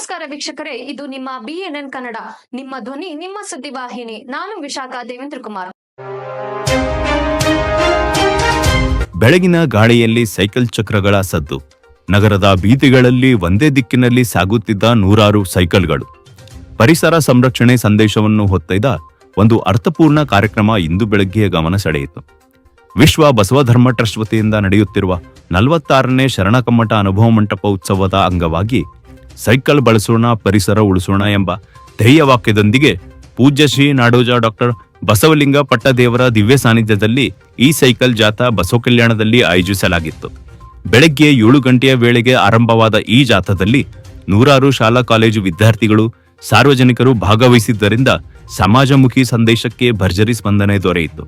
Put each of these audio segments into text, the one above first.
ನಮಸ್ಕಾರ ವೀಕ್ಷಕರೇ, ಇದು ನಿಮ್ಮ ಬಿಎನ್ಎನ್ ಕನ್ನಡ, ನಿಮ್ಮ ಧ್ವನಿ, ನಿಮ್ಮ ಸುದ್ದಿವಾಹಿನಿ ನಾನು ವಿಶಾಖ ದೇವೇಂದ್ರ ಕುಮಾರ್ ಬೆಳಗಿನ ಗಾಳಿಯಲ್ಲಿ ಸೈಕಲ್ ಚಕ್ರಗಳ ಸದ್ದು. ನಗರದ ಬೀದಿಗಳಲ್ಲಿ ಒಂದೇ ದಿಕ್ಕಿನಲ್ಲಿ ಸಾಗುತ್ತಿದ್ದ ನೂರಾರು ಸೈಕಲ್ಗಳು. ಪರಿಸರ ಸಂರಕ್ಷಣೆ ಸಂದೇಶವನ್ನು ಹೊತ್ತೊಯ್ದ ಒಂದು ಅರ್ಥಪೂರ್ಣ ಕಾರ್ಯಕ್ರಮ ಇಂದು ಬೆಳಗ್ಗೆ ಗಮನ ಸೆಳೆಯಿತು. ವಿಶ್ವ ಬಸವ ಧರ್ಮ ಟ್ರಸ್ಟ್ ವತಿಯಿಂದ ನಡೆಯುತ್ತಿರುವ ನಲವತ್ತಾರನೇ ಶರಣಕಮ್ಮಟ ಅನುಭವ ಮಂಟಪ ಉತ್ಸವದ ಅಂಗವಾಗಿ ಸೈಕಲ್ ಬಳಸೋಣ, ಪರಿಸರ ಉಳಿಸೋಣ ಎಂಬ ಧ್ಯೇಯವಾಕ್ಯದೊಂದಿಗೆ ಪೂಜ್ಯ ಶ್ರೀ ನಾಡೋಜ ಡಾಕ್ಟರ್ ಬಸವಲಿಂಗ ಪಟ್ಟದೇವರ ದಿವ್ಯ ಸಾನ್ನಿಧ್ಯದಲ್ಲಿ ಈ ಸೈಕಲ್ ಜಾಥಾ ಬಸವ ಕಲ್ಯಾಣದಲ್ಲಿ ಆಯೋಜಿಸಲಾಗಿತ್ತು. ಬೆಳಗ್ಗೆ ಏಳು ಗಂಟೆಯ ವೇಳೆಗೆ ಆರಂಭವಾದ ಈ ಜಾಥಾದಲ್ಲಿ ನೂರಾರು ಶಾಲಾ ಕಾಲೇಜು ವಿದ್ಯಾರ್ಥಿಗಳು, ಸಾರ್ವಜನಿಕರು ಭಾಗವಹಿಸಿದ್ದರಿಂದ ಸಮಾಜಮುಖಿ ಸಂದೇಶಕ್ಕೆ ಭರ್ಜರಿ ಸ್ಪಂದನೆ ದೊರೆಯಿತು.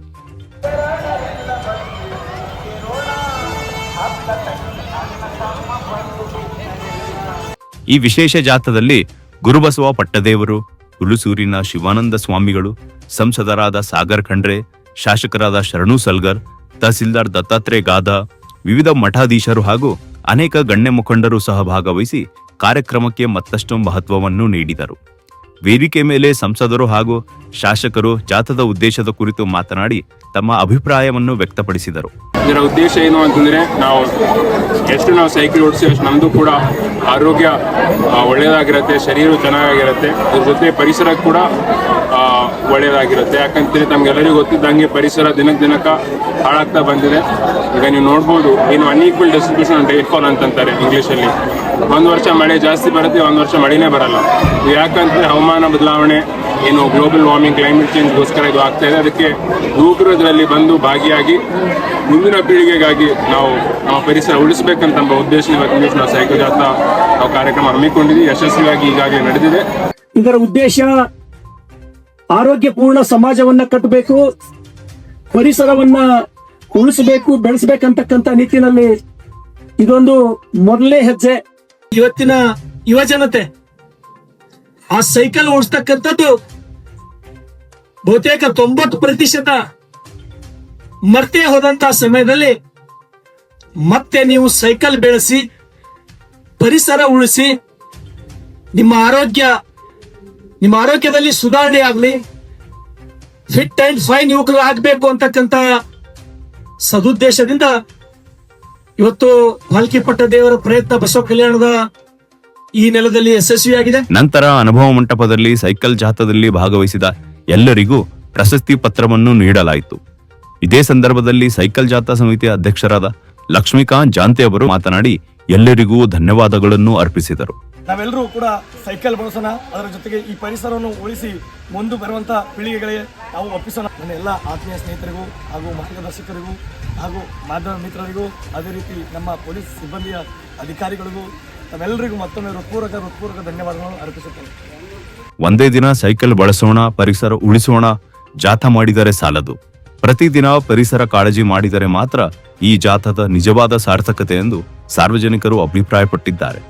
ಈ ವಿಶೇಷ ಜಾಥದಲ್ಲಿ ಗುರುಬಸವ ಪಟ್ಟದೇವರು, ಹುಲುಸೂರಿನ ಶಿವಾನಂದ ಸ್ವಾಮಿಗಳು, ಸಂಸದರಾದ ಸಾಗರ್ ಖಂಡ್ರೆ, ಶಾಸಕರಾದ ಶರಣು ಸಲ್ಗರ್, ತಹಸೀಲ್ದಾರ್ ದತ್ತಾತ್ರೇಯ ಗಾದ, ವಿವಿಧ ಮಠಾಧೀಶರು ಹಾಗೂ ಅನೇಕ ಗಣ್ಯ ಮುಖಂಡರು ಸಹ ಭಾಗವಹಿಸಿ ಕಾರ್ಯಕ್ರಮಕ್ಕೆ ಮತ್ತಷ್ಟು ಮಹತ್ವವನ್ನು ನೀಡಿದರು. ವೇದಿಕೆ ಮೇಲೆ ಸಂಸದರು ಹಾಗೂ ಶಾಸಕರು ಜಾಥಾದ ಉದ್ದೇಶದ ಕುರಿತು ಮಾತನಾಡಿ ತಮ್ಮ ಅಭಿಪ್ರಾಯವನ್ನು ವ್ಯಕ್ತಪಡಿಸಿದರು. ಇದರ ಉದ್ದೇಶ ಏನು ಅಂತಂದರೆ ನಾವು ಎಷ್ಟು ನಾವು ಸೈಕಲ್ ಓಡಿಸಿ ಅಷ್ಟು ನಮ್ಮದು ಕೂಡ ಆರೋಗ್ಯ ಒಳ್ಳೆಯದಾಗಿರುತ್ತೆ ಶರೀರ ಚೆನ್ನಾಗಿರುತ್ತೆ ಅದ್ರ ಜೊತೆ ಪರಿಸರ ಕೂಡ ಒಳ್ಳೆಯದಾಗಿರುತ್ತೆ. ಯಾಕಂತೇಳಿ ನಮ್ಗೆಲ್ಲರಿಗೂ ಗೊತ್ತಿದ್ದಂಗೆ ಪರಿಸರ ದಿನಕ್ಕೆ ದಿನಕ್ಕ ಹಾಳಾಗ್ತಾ ಬಂದಿದೆ. ಈಗ ನೀವು ನೋಡ್ಬೋದು, ಏನು ಅನ್ಈಕ್ವಲ್ ಡಿಸ್ಟ್ರಿಬ್ಯೂಷನ್ ರೈನ್ಫಾಲ್ ಅಂತಂತಾರೆ ಇಂಗ್ಲೀಷಲ್ಲಿ ಒಂದು ವರ್ಷ ಮಳೆ ಜಾಸ್ತಿ ಬರುತ್ತೆ, ಒಂದು ವರ್ಷ ಮಳೆನೇ ಬರಲ್ಲ. ಯಾಕಂದ್ರೆ ಹವಾಮಾನ ಬದಲಾವಣೆ, ಏನು ಗ್ಲೋಬಲ್ ವಾರ್ಮಿಂಗ್ ಕ್ಲೈಮೇಟ್ ಚೇಂಜ್ಗೋಸ್ಕರ ಇದು ಆಗ್ತಾ ಇದೆ. ಅದಕ್ಕೆ ಯುವಕರು ಬಂದು ಭಾಗಿಯಾಗಿ ಮುಂದಿನ ಪೀಳಿಗೆಗಾಗಿ ನಾವು ನಮ್ಮ ಪರಿಸರ ಉಳಿಸಬೇಕಂತ ಉದ್ದೇಶ ಇವತ್ತು ನಾವು ಸೈಕಲ್ ಜಾಥಾ ನಾವು ಕಾರ್ಯಕ್ರಮ ಹಮ್ಮಿಕೊಂಡಿದ್ದೀವಿ. ಯಶಸ್ವಿಯಾಗಿ ಈಗಾಗಲೇ ನಡೆದಿದೆ. ಇದರ ಉದ್ದೇಶ ಆರೋಗ್ಯಪೂರ್ಣ ಸಮಾಜವನ್ನ ಕಟ್ಟಬೇಕು, ಪರಿಸರವನ್ನ ಉಳಿಸಬೇಕು, ಬೆಳೆಸಬೇಕಂತಕ್ಕಂಥ ನಿಟ್ಟಿನಲ್ಲಿ ಇದೊಂದು ಮೊದಲನೇ ಹೆಜ್ಜೆ. ಇವತ್ತಿನ ಯುವ ಜನತೆ, ಆ ಸೈಕಲ್ ಓಡಿಸ್ತಕ್ಕಂಥದ್ದು ಬಹುತೇಕ ತೊಂಬತ್ತು ಪ್ರತಿಶತ ಮರ್ತೇ ಹೋದಂತ ಸಮಯದಲ್ಲಿ ಮತ್ತೆ ನೀವು ಸೈಕಲ್ ಬೆಳೆಸಿ, ಪರಿಸರ ಉಳಿಸಿ, ನಿಮ್ಮ ಆರೋಗ್ಯ, ನಿಮ್ಮ ಆರೋಗ್ಯದಲ್ಲಿ ಸುಧಾರಣೆ ಆಗಲಿ ಫಿಟ್ ಅಂಡ್ ಫೈನ್ ಯುವಕರು ಆಗಬೇಕು ಅಂತಕ್ಕಂಥ ಸದುದ್ದೇಶದಿಂದ ಇವತ್ತು ಪಟ್ಟ ದೇವರ ಪ್ರಯತ್ನ ಬಸವ ಕಲ್ಯಾಣದ ಈ ನೆಲದಲ್ಲಿ ಯಶಸ್ವಿಯಾಗಿದೆ? ನಂತರ ಅನುಭವ ಮಂಟಪದಲ್ಲಿ ಸೈಕಲ್ ಜಾಥಾದಲ್ಲಿ ಭಾಗವಹಿಸಿದ ಎಲ್ಲರಿಗೂ ಪ್ರಶಸ್ತಿ ಪತ್ರವನ್ನು ನೀಡಲಾಯಿತು. ಇದೇ ಸಂದರ್ಭದಲ್ಲಿ ಸೈಕಲ್ ಜಾಥಾ ಸಮಿತಿಯ ಅಧ್ಯಕ್ಷರಾದ ಲಕ್ಷ್ಮೀಕಾಂತ್ ಜಾಂತೆ ಅವರು ಮಾತನಾಡಿ ಎಲ್ಲರಿಗೂ ಧನ್ಯವಾದಗಳನ್ನು ಅರ್ಪಿಸಿದರು. ನಾವೆಲ್ಲರೂ ಕೂಡ ಸೈಕಲ್ ಬಳಸೋಣ. ಅದರ ಜೊತೆಗೆ ಈ ಪರಿಸರವನ್ನು ಉಳಿಸಿ ಮುಂದೆ ಬರುವಂತ ಪೀಳಿಗೆಗಳಿಗೆ ನಾವು ಒಪ್ಪಿಸೋಣ. ನನ್ನ ಎಲ್ಲ ಆತ್ಮೀಯ ಸ್ನೇಹಿತರಿಗೂ ಹಾಗೂ ಮಾರ್ಗದರ್ಶಕರಿಗೂ ಹಾಗೂ ಮಾಧ್ಯಮ ಮಿತ್ರರಿಗೂ, ಅದೇ ರೀತಿ ನಮ್ಮ ಪೊಲೀಸ್ ಸಿಬ್ಬಂದಿಯ ಅಧಿಕಾರಿಗಳಿಗೂ ತಮ್ಮೆಲ್ಲರಿಗೂ ಮತ್ತೊಮ್ಮೆ ಹೃತ್ಪೂರ್ವಕ ಹೃತ್ಪೂರ್ವಕ ಧನ್ಯವಾದಗಳನ್ನು ಅರ್ಪಿಸುತ್ತೇನೆ. ಒಂದೇ ದಿನ ಸೈಕಲ್ ಬಳಸೋಣ, ಪರಿಸರ ಉಳಿಸೋಣ, ಜಾಥಾ ಮಾಡಿದರೆ ಸಾಲದು. ಪ್ರತಿದಿನ ಪರಿಸರ ಕಾಳಜಿ ಮಾಡಿದರೆ ಮಾತ್ರ ಈ ಜಾಥಾದ ನಿಜವಾದ ಸಾರ್ಥಕತೆ ಎಂದು ಸಾರ್ವಜನಿಕರು ಅಭಿಪ್ರಾಯಪಟ್ಟಿದ್ದಾರೆ.